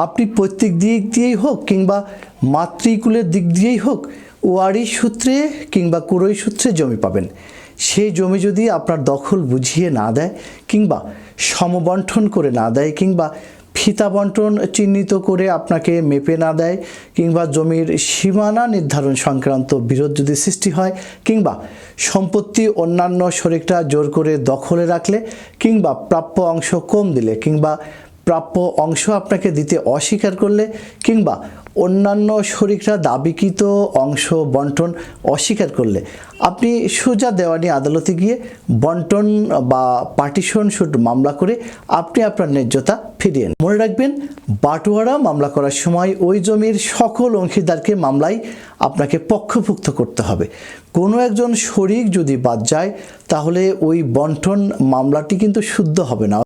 আপনি প্রত্যেক দিক দিয়েই হোক কিংবা মাতৃকুলের দিক দিয়েই হোক, ওয়ারি সূত্রে কিংবা কুরই সূত্রে জমি পাবেন। সেই জমি যদি আপনার দখল বুঝিয়ে না দেয় কিংবা সমবন্টন করে না দেয় কিংবা ফিতা বন্টন চিহ্নিত করে আপনাকে মেপে না দেয় কিংবা জমির সীমানা নির্ধারণ সংক্রান্ত বিরোধ যদি সৃষ্টি হয় কিংবা সম্পত্তি অন্যান্য শরিকরা জোর করে দখলে রাখলে কিংবা প্রাপ্য অংশ কম দিলে কিংবা প্রাপ্য অংশ আপনাকে দিতে অস্বীকার করলে কিংবা অন্যান্য শরিকরা দাবিকৃত অংশ বন্টন অস্বীকার করলে, আপনি সোজা দেওয়ানি আদালতে গিয়ে বন্টন বা পার্টিশন শুট মামলা করে আপনি আপনার ন্যায্যতা ফিরিয়ে। মনে রাখবেন, বাটোয়ারা মামলা করার সময় ওই জমির সকল অংশীদারকে মামলায় আপনাকে পক্ষভুক্ত করতে হবে কোনো একজন শরিক যদি বাদ যায়, তাহলে ওই বন্টন মামলাটি কিন্তু শুদ্ধ হবে না